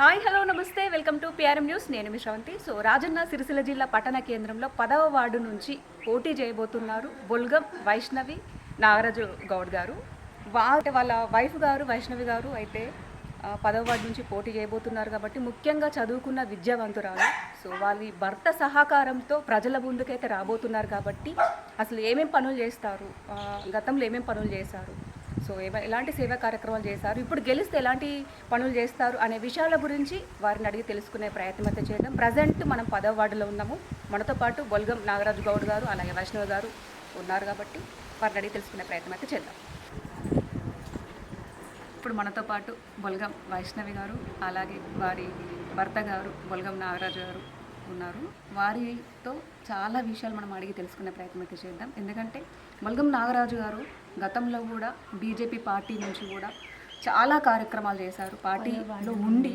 Hi hello నమస్తే. Welcome to PRM news నేను Mishravanti so Rajanna Sircilla జిల్లా పట్టణ కేంద్రంలో పదవ వార్డు నుంచి పోటీ చేయబోతున్నారు బొల్గం వైష్ణవి నాగరాజు గౌడ్ గారు. వాటి వాళ్ళ వైఫ్ గారు వైష్ణవి గారు అయితే పదవ వార్డు నుంచి పోటీ చేయబోతున్నారు కాబట్టి ముఖ్యంగా చదువుకున్న విద్యావంతురాలు. సో వాళ్ళ భర్త సహకారంతో ప్రజల ముందుకైతే రాబోతున్నారు కాబట్టి అసలు ఏమేం పనులు చేస్తారు? గతంలో ఏమేం పనులు చేశారు? సో ఎలాంటి సేవా కార్యక్రమాలు చేశారు? ఇప్పుడు గెలిస్తే ఎలాంటి పనులు చేస్తారు? అనే విషయాల గురించి వారిని అడిగి తెలుసుకునే ప్రయత్నం అయితే చేద్దాం. ప్రజెంట్ మనం పదవ వార్డులో ఉన్నాము. మనతో పాటు బొల్గం నాగరాజు గౌడ్ గారు అలాగే వైష్ణవ్ గారు ఉన్నారు కాబట్టి వారిని అడిగి తెలుసుకునే ప్రయత్నం అయితే చేద్దాం. ఇప్పుడు మనతో పాటు బొల్గం వైష్ణవి గారు అలాగే వారి భర్త గారు బొల్గం నాగరాజు గారు ఉన్నారు. వారితో చాలా విషయాలు మనం అడిగి తెలుసుకునే ప్రయత్నం అయితే చేద్దాం. ఎందుకంటే బొల్గం నాగరాజు గారు గతంలో కూడా బీజేపీ పార్టీ నుంచి కూడా చాలా కార్యక్రమాలు చేశారు. పార్టీలో ఉండి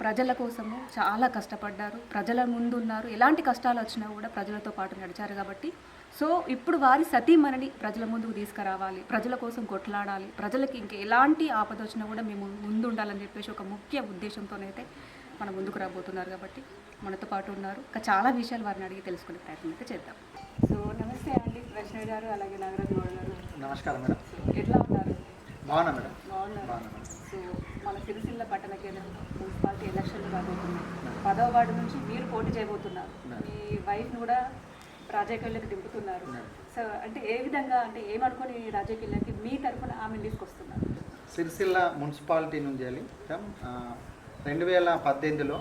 ప్రజల కోసము చాలా కష్టపడ్డారు. ప్రజల ముందు ఉన్నారు ఎలాంటి కష్టాలు వచ్చినా కూడా ప్రజలతో పాటు నడిచారు కాబట్టి. సో ఇప్పుడు వారి సతీమణిని ప్రజల ముందుకు తీసుకురావాలి. ప్రజల కోసం కొట్లాడాలి. ప్రజలకి ఇంక ఎలాంటి ఆపద వచ్చినా కూడా మేము ముందు ఉండాలని చెప్పేసి ఒక ముఖ్య ఉద్దేశంతోనైతే మన ముందుకు రాబోతున్నారు కాబట్టి మనతో పాటు ఉన్నారు. ఇంకా చాలా విషయాలు వారిని అడిగి తెలుసుకునే ప్రయత్నం అయితే చేద్దాం. సో నమస్తే అండి. వైష్ణవి గారు అలాగే నాగరాజు గౌడ్ గారు నమస్కారం మేడం. ఎట్లా ఉన్నారు? బాగున్నా మేడం. బాగున్నారు. సో మన సిరిసిల్ల పట్టణ కేంద్రం మున్సిపాలిటీ ఎలక్షన్లు రాబోతున్నాయి పదవ వార్డు నుంచి మీరు పోటీ చేయబోతున్నారు. మీ వైఫ్ని కూడా రాజకీయాల్లోకి దింపుతున్నారు. సో అంటే ఏ విధంగా అంటే ఏమనుకొని రాజకీయాల్లోకి మీ తరఫున ఆమెను తీసుకొస్తున్నారు సిరిసిల్ల మున్సిపాలిటీ నుంచి రెండు వేల పద్దెనిమిదిలో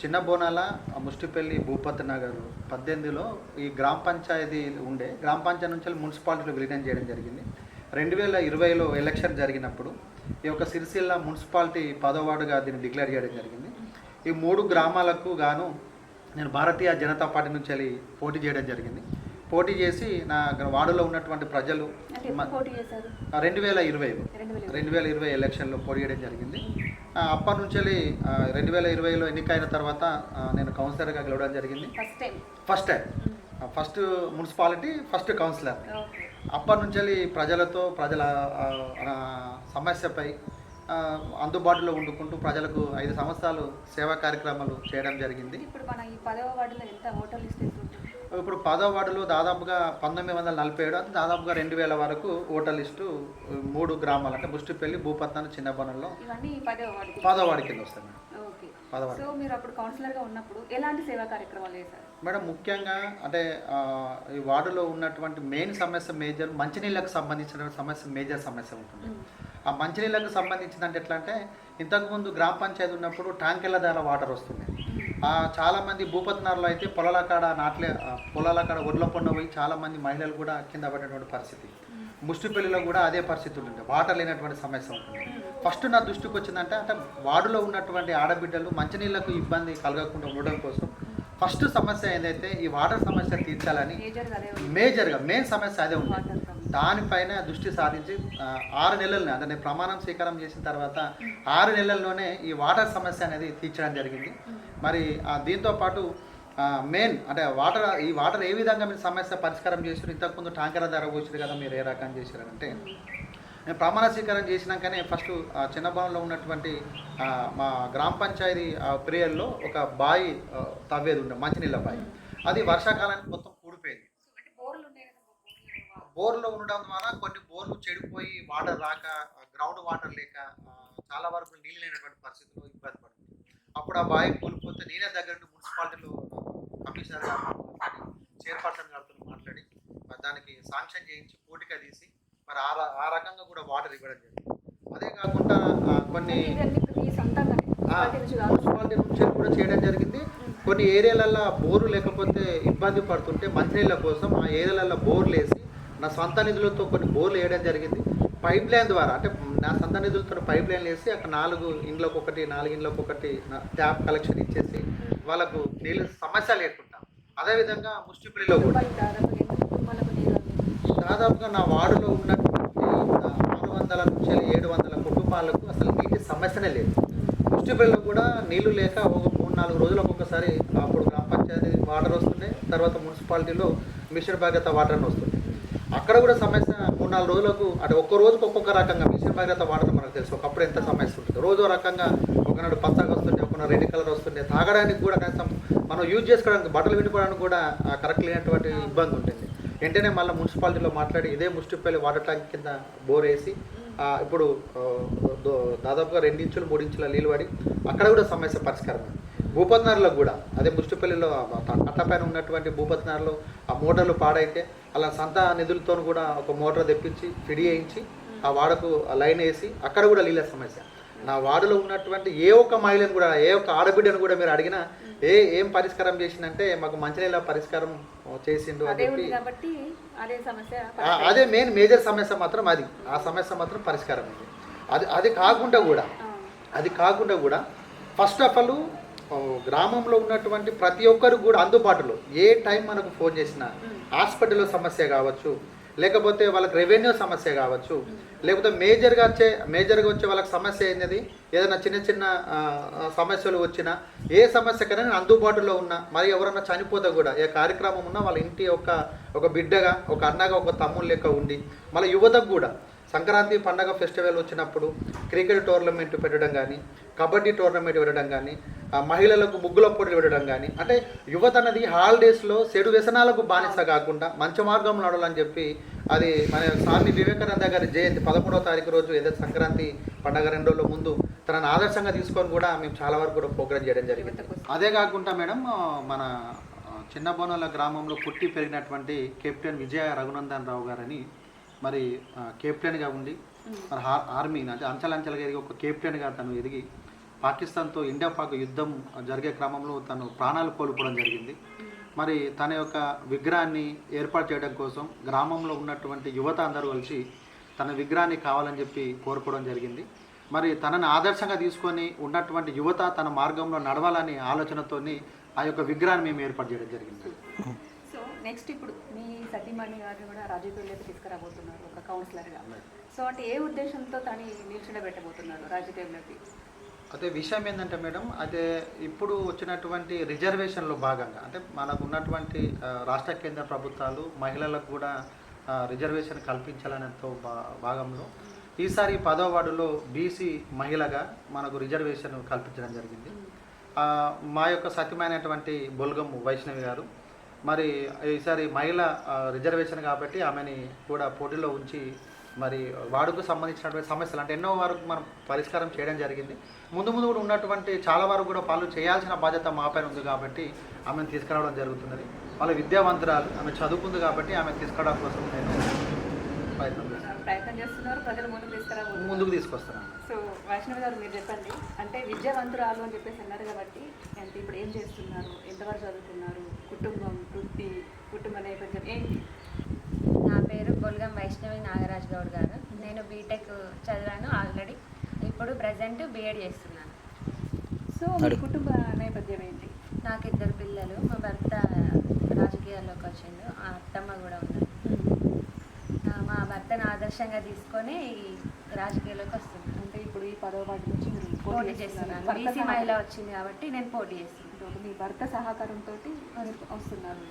చిన్న బోనాల ముష్టిపల్లి భూపతి నగర్ పద్దెనిమిదిలో ఈ గ్రామ పంచాయతీ ఉండే గ్రామ పంచాయతీ నుంచి మున్సిపాలిటీలో విలీనం చేయడం జరిగింది. రెండు వేల ఇరవైలో ఎలక్షన్ జరిగినప్పుడు ఈ యొక్క సిరిసిల్ల మున్సిపాలిటీ పదవార్డుగా దీన్ని డిక్లేర్ చేయడం జరిగింది. ఈ మూడు గ్రామాలకు గాను నేను భారతీయ జనతా పార్టీ నుంచి వెళ్ళి పోటీ చేయడం జరిగింది. పోటీ చేసి నా వార్డులో ఉన్నటువంటి ప్రజలు రెండు వేల ఇరవైలో రెండు వేల ఇరవై. ఎలక్షన్లో పోటీ చేయడం జరిగింది. అప్పటి నుంచి రెండు వేల ఇరవైలో ఎన్నికైన తర్వాత నేను కౌన్సిలర్గా గెలవడం జరిగింది. First time first time first municipality first councillor అప్పటి నుంచి ప్రజలతో ప్రజల సమస్యపై అందుబాటులో ఉండుకుంటూ ప్రజలకు ఐదు సంవత్సరాలు సేవా కార్యక్రమాలు చేయడం జరిగింది. ఇప్పుడు మన ఈ పదవ వార్డులో ఎంత ఓటర్ లిస్ట్ ఇప్పుడు పదో వార్డులో దాదాపుగా పంతొమ్మిది వందల నలభై ఏడు అంటే దాదాపుగా రెండు వేల వరకు ఓటర్ లిస్టు మూడు గ్రామాలు అంటే ముష్టిపల్లి భూపత్నాన్ని చిన్నబనంలో పదో వార్డు కింద వస్తాయి మేడం. సో మీరు అప్పుడు కౌన్సిలర్గా ఉన్నప్పుడు ఎలాంటి సేవా కార్యక్రమాలు చేశారు? మేడం ముఖ్యంగా అంటే ఈ వార్డులో ఉన్నటువంటి మెయిన్ సమస్య మేజర్ మంచినీళ్ళకు సంబంధించిన సమస్య మేజర్ సమస్య ఉంటుంది. ఆ మంచినీళ్ళకు సంబంధించిన అంటే ఎట్లా అంటే ఇంతకుముందు గ్రామ పంచాయతీ ఉన్నప్పుడు ట్యాంకర్ల ద్వారా వాటర్ వస్తుంది. ఆ, చాలా మంది భూపతినారులో అయితే పొలాల కాడ నాట్లే పొలాల కాడ ఒడ్ల పొన్న పోయి చాలా మంది మహిళలు కూడా కింద పడినటువంటి పరిస్థితి. ముష్టిపల్లిలో కూడా అదే పరిస్థితి ఉంటుంది వాటర్ లేనటువంటి సమస్య ఉంటుంది. ఫస్ట్ నా దృష్టికి వచ్చిందంటే అంటే వార్డులో ఉన్నటువంటి ఆడబిడ్డలు మంచినీళ్ళకు ఇబ్బంది కలగకుండా ఉండడం కోసం ఫస్ట్ సమస్య ఏదైతే ఈ వాటర్ సమస్య తీర్చాలని మేజర్గా మెయిన్ సమస్య అదే ఉంది. ప్రాబ్లం దానిపైన దృష్టి సారించి ఆరు నెలల్లోనే అంటే ప్రమాణం స్వీకారం చేసిన తర్వాత ఆరు నెలల్లోనే ఈ వాటర్ సమస్య అనేది తీర్చడం జరిగింది. మరి దీంతోపాటు దీంతో పాటు మెయిన్ అంటే వాటర్ ఈ వాటర్ ఏ విధంగా మీరు సమస్య పరిష్కారం చేసారు ఇంతకుముందు ట్యాంకర్ ధర పోసారు కదా మీరు ఏ రకం చేశారంటే నేను ప్రమాణ స్వీకారం చేసినాకనే ఫస్ట్ ఆ ఉన్నటువంటి మా గ్రామ పంచాయతీ ప్రేయర్లో ప్రియల్లో ఒక బావి తవ్వేది ఉండే మంచినీళ్ళ బావి అది వర్షాకాలానికి మొత్తం కూడిపోయింది అంటే బోర్లు ఉన్నాయి కదా బోర్లు ఉండడం ద్వారా కొన్ని బోర్లు చెడిపోయి వాటర్ రాక గ్రౌండ్ వాటర్ లేక చాలా వరకు నీళ్ళు లేనటువంటి పరిస్థితుల్లో ఇబ్బంది పడుతుంది. అప్పుడు ఆ బావి కూలిపోతే నేనే దగ్గర నుండి మున్సిపాలిటీలో కమిషనర్ గారు చైర్పర్సన్ గారితో మాట్లాడి దానికి శాంక్షన్ చేయించి పూటిగా తీసి మరి ఆ ఆ రకంగా కూడా వాటర్ ఇవ్వడం జరిగింది. అదే కాకుండా కొన్ని మున్సిపాలిటీ నుంచి కూడా చేయడం జరిగింది. కొన్ని ఏరియాలల్లో బోరు లేకపోతే ఇబ్బంది పడుతుంటే మంచినీళ్ళ కోసం ఆ ఏరియాలలో బోర్లు వేసి నా సొంత నిధులతో కొన్ని బోర్లు వేయడం జరిగింది. పైప్ లైన్ ద్వారా అంటే నా సొంత నిధులతో పైప్ లైన్ వేసి అక్కడ నాలుగు ఇండ్లకు ఒకటి నాలుగు ఇండ్లకు ఒకటి నా ట్యాప్ కలెక్షన్ ఇచ్చేసి వాళ్ళకు నీళ్ళు సమస్య లేకుండా అదేవిధంగా ముష్టిపల్లిలో కూడా? దాదాపుగా నా వార్డులో ఉన్నటువంటి ఆరు వందల నుంచి ఏడు వందల కుటుంబాలకు అసలు నీటి సమస్యనే లేదు. ముష్టిపల్లిలో కూడా నీళ్ళు లేక ఒక మూడు నాలుగు రోజులకు ఒకసారి అప్పుడు గ్రామ పంచాయతీ వాటర్ వస్తుండే తర్వాత మున్సిపాలిటీలో మిషన్ భాగత వాటర్ అని వస్తుంది అక్కడ కూడా సమస్య మూడు నాలుగు రోజులకు అంటే ఒక్క రోజుకు ఒక్కొక్క రకంగా మిషన్ భాగత వాటర్ మనకు తెలుసు. ఒకప్పుడు ఎంత సమస్య ఉంటుంది. రోజు రకంగా ఒకనాడు పచ్చగా వస్తుండే ఒక రెడ్ కలర్ వస్తుండే. తాగడానికి కూడా కనీసం మనం యూజ్ చేసుకోవడానికి బట్టలు వినుకోవడానికి కూడా కరెక్ట్ లేనటువంటి ఇబ్బంది ఉంటుంది. వెంటనే మళ్ళీ మున్సిపాలిటీలో మాట్లాడి ఇదే ముష్టిపల్లి వాటర్ ట్యాంక్ కింద బోర్ వేసి ఇప్పుడు దాదాపుగా రెండించులు మూడించుల నీళ్ళు పడి అక్కడ కూడా సమస్య పరిష్కారం భూపతినగర్లో కూడా. అదే ముష్టిపల్లిలో కట్టపైన ఉన్నటువంటి భూపతినగర్లో ఆ మోటార్లు పాడైతే అలా సంత నిధులతో కూడా ఒక మోటార్ తెప్పించి ఫిడి చేయించి ఆ వాడకు ఆ లైన్ వేసి అక్కడ కూడా నీళ్ళ సమస్య. నా వార్డులో ఉన్నటువంటి ఏ ఒక్క మహిళను కూడా ఏ ఒక్క ఆడబిడ్డను కూడా మీరు అడిగినా ఏ ఏం పరిష్కారం చేసిందంటే మాకు మంచినీళ్ళ పరిష్కారం చేసిండు అని అదే చెప్పి. అదే మెయిన్ మేజర్ సమస్య మాత్రం అది. ఆ సమస్య మాత్రం పరిష్కారం అది అది కాకుండా కూడా అది కాకుండా కూడా ఫస్ట్ ఆఫ్ ఆల్ గ్రామంలో ఉన్నటువంటి ప్రతి ఒక్కరు కూడా అందుబాటులో ఏ టైం మనకు ఫోన్ చేసినా హాస్పిటల్లో సమస్య కావచ్చు లేకపోతే వాళ్ళకి రెవెన్యూ సమస్య కావచ్చు లేకపోతే మేజర్గా వచ్చే మేజర్గా వచ్చే వాళ్ళకి సమస్య ఏంది ఏదైనా చిన్న చిన్న సమస్యలు వచ్చినా ఏ సమస్యకైనా నేను అందుబాటులో ఉన్నా మరి ఎవరన్నా చనిపోతే కూడా ఏ కార్యక్రమం ఉన్నా వాళ్ళ ఇంటి ఒక ఒక బిడ్డగా ఒక అన్నగా ఒక తమ్ముడు లెక్క ఉండి మళ్ళీ యువతకు కూడా సంక్రాంతి పండగ ఫెస్టివల్ వచ్చినప్పుడు క్రికెట్ టోర్నమెంట్ పెట్టడం కానీ కబడ్డీ టోర్నమెంట్ పెట్టడం కానీ మహిళలకు ముగ్గుల పోటీలు పెట్టడం కానీ అంటే యువత అన్నది హాలిడేస్లో చెడు వ్యసనాలకు బానిస కాకుండా మంచి మార్గంలో నడవాలని చెప్పి అది మన స్వామి వివేకానంద గారి జయంతి పదమూడవ తారీఖు రోజు ఏదైతే సంక్రాంతి పండగ రెండు రోజుల ముందు తనని ఆదర్శంగా తీసుకొని కూడా మేము చాలా వరకు కూడా ప్రోగ్రామ్ చేయడం జరిగింది. అదే కాకుండా మేడం మన ఆ, చిన్న బోనాల గ్రామంలో పుట్టి పెరిగినటువంటి కెప్టెన్ విజయ రఘునందన్ రావు గారని మరి కెప్టెన్గా ఉండి మరి ఆర్మీ అంటే అంచెలంచెలుగా ఎదిగి ఒక కెప్టెన్గా తను ఎదిగి పాకిస్తాన్తో ఇండియా పాక్ యుద్ధం జరిగే క్రమంలో తను ప్రాణాలు కోల్పోవడం జరిగింది. మరి తన యొక్క విగ్రహాన్ని ఏర్పాటు చేయడం కోసం గ్రామంలో ఉన్నటువంటి యువత అందరూ కలిసి తన విగ్రహాన్ని కావాలని చెప్పి కోరుకోవడం జరిగింది. మరి తనని ఆదర్శంగా తీసుకొని ఉన్నటువంటి యువత తన మార్గంలో నడవాలని ఆలోచనతోని ఆ యొక్క విగ్రహాన్ని మేము ఏర్పాటు చేయడం జరిగింది. సో నెక్స్ట్ ఇప్పుడు మీ సతీమణి గారిని కూడా రాజకీయాల్లోకి తీసుకురాబోతున్నారు ఒక కౌన్సిలర్గా సో అంటే ఏ ఉద్దేశంతో తను నిల్చుండబెట్టబోతున్నారు రాజకీయాల్లోకి అదే విషయం ఏంటంటే మేడం అదే ఇప్పుడు వచ్చినటువంటి రిజర్వేషన్లో భాగంగా అంటే మనకు ఉన్నటువంటి రాష్ట్ర కేంద్ర ప్రభుత్వాలు మహిళలకు కూడా రిజర్వేషన్ కల్పించాలనేతో భా భాగంలో ఈసారి పదో వార్డులో బీసీ మహిళగా మనకు రిజర్వేషన్ కల్పించడం జరిగింది. మా యొక్క సత్యమైనటువంటి బొల్గం వైష్ణవి గారు మరి ఈసారి మహిళ రిజర్వేషన్ కాబట్టి ఆమెని కూడా పోటీలో ఉంచి మరి వాడుకు సంబంధించినటువంటి సమస్యలు అంటే ఎన్నో వరకు మనం పరిష్కారం చేయడం జరిగింది. ముందు ముందు కూడా ఉన్నటువంటి చాలా వరకు కూడా పనులు చేయాల్సిన బాధ్యత మా పైన ఉంది కాబట్టి ఆమెను తీసుకురావడం జరుగుతున్నది. వాళ్ళ విద్యావంతురాలు ఆమె చదువుకుంది కాబట్టి ఆమె తీసుకురావడం కోసం నేను ప్రయత్నం చేస్తున్నారు ప్రజలు ముందుకు తీసుకురాబోతున్నారు ముందుకు తీసుకొస్తున్నాను సో వైష్ణవి గారు మీరు చెప్పండి అంటే విద్యావంతురాలు అని చెప్పేసి అన్నారు కాబట్టి అంటే ఇప్పుడు ఏం చేస్తున్నారు ఎంతవరకు చదువుతున్నారు కుటుంబం వృత్తి కుటుంబ నేపథ్యం ఏంటి? బొల్గం వైష్ణవి నాగరాజ్ గౌడ్ గారు. నేను బీటెక్ చదివాను ఆల్రెడీ. ఇప్పుడు ప్రజెంట్ బీఎడ్ చేస్తున్నాను. సో మీ కుటుంబ నేపథ్యం ఏంటి? నాకు ఇద్దరు పిల్లలు. మా భర్త రాజకీయాల్లోకి వచ్చిండు. ఆ అత్తమ్మ కూడా ఉన్నారు మా భర్తను ఆదర్శంగా తీసుకొని ఈ రాజకీయాల్లోకి వస్తున్నాను. అంటే ఇప్పుడు ఈ పదవ వాటి నుంచి పోటీ చేస్తున్నాను. బీసీ మహిళ వచ్చింది కాబట్టి నేను పోటీ చేస్తున్నాను. మీ భర్త సహకారంతో వస్తున్నారు.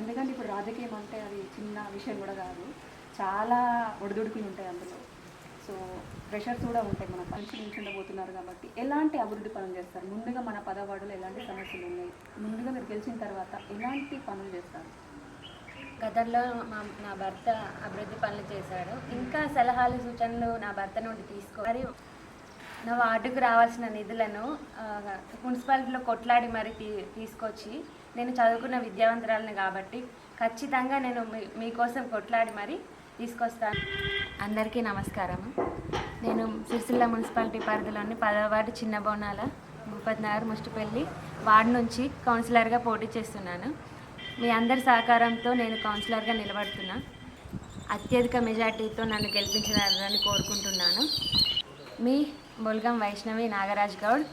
ఎందుకంటే ఇప్పుడు రాజకీయం అంటే అది చిన్న విషయం కూడా కాదు. చాలా ఒడిదుడుకులు ఉంటాయి అందులో. సో ప్రెషర్స్ కూడా ఉంటాయి మన మంచి నిల్చుండబోతున్నారు కాబట్టి ఎలాంటి అభివృద్ధి పనులు చేస్తారు? ముందుగా మన పదవాడులో ఎలాంటి సమస్యలు ఉన్నాయి? ముందుగా మీరు గెలిచిన తర్వాత ఎలాంటి పనులు చేస్తారు? గతంలో మా నా భర్త అభివృద్ధి పనులు చేశాడు. ఇంకా సలహాలు సూచనలు నా భర్త నుండి తీసుకో మరి నా వార్డుకు రావాల్సిన నిధులను మున్సిపాలిటీలో కొట్లాడి మరి తీ తీసుకొచ్చి నేను చదువుకున్న విద్యావంతురాలను కాబట్టి ఖచ్చితంగా నేను మీ మీకోసం కొట్లాడి మరి తీసుకొస్తాను. అందరికీ నమస్కారం నేను సిరిసిల్ల మున్సిపాలిటీ పరిధిలోని పదవ వార్డు చిన్న బోనాల ముప్పతినగర్ ముష్టిపల్లి వార్డు నుంచి కౌన్సిలర్గా పోటీ చేస్తున్నాను. మీ అందరి సహకారంతో నేను కౌన్సిలర్గా నిలబడుతున్నా. అత్యధిక మెజార్టీతో నన్ను గెలిపించాలని కోరుకుంటున్నాను. మీ బొల్గం వైష్ణవి నాగరాజ్ గౌడ్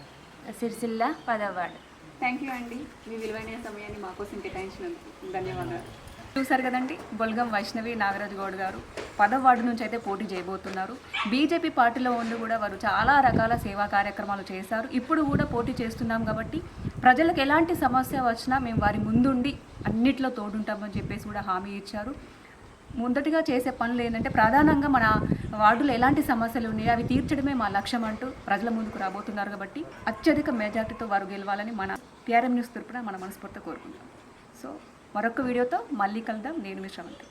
సిరిసిల్ల పదవ వార్డు. థ్యాంక్ యూ అండి. మీ విలువైన సమయాన్ని మాకోసం కేటాయించినందుకు ధన్యవాదాలు. చూసారు కదండి? బొల్గం వైష్ణవి నాగరాజు గౌడ్ గారు పదవ వార్డు నుంచి అయితే పోటీ చేయబోతున్నారు. బీజేపీ పార్టీలో ఉండి కూడా వారు చాలా రకాల సేవా కార్యక్రమాలు చేశారు. ఇప్పుడు కూడా పోటీ చేస్తున్నాం కాబట్టి ప్రజలకు ఎలాంటి సమస్య వచ్చినా మేము వారి ముందుండి అన్నిట్లో తోడుంటామని చెప్పేసి కూడా హామీ ఇచ్చారు. ముందటిగా చేసే పనులు ఏంటంటే ప్రధానంగా మన వార్డులో ఎలాంటి సమస్యలు ఉన్నాయో అవి తీర్చడమే మా లక్ష్యం అంటూ ప్రజల ముందుకు రాబోతున్నారు కాబట్టి అత్యధిక మెజార్టీతో వారు గెలవాలని మన టీఆర్ఎం న్యూస్ తరపున మన మనస్ఫూర్తిగా కోరుకుంటాం సో మరొక వీడియోతో మళ్ళీ కలుద్దాం. నేను మీ శ్రవంతి.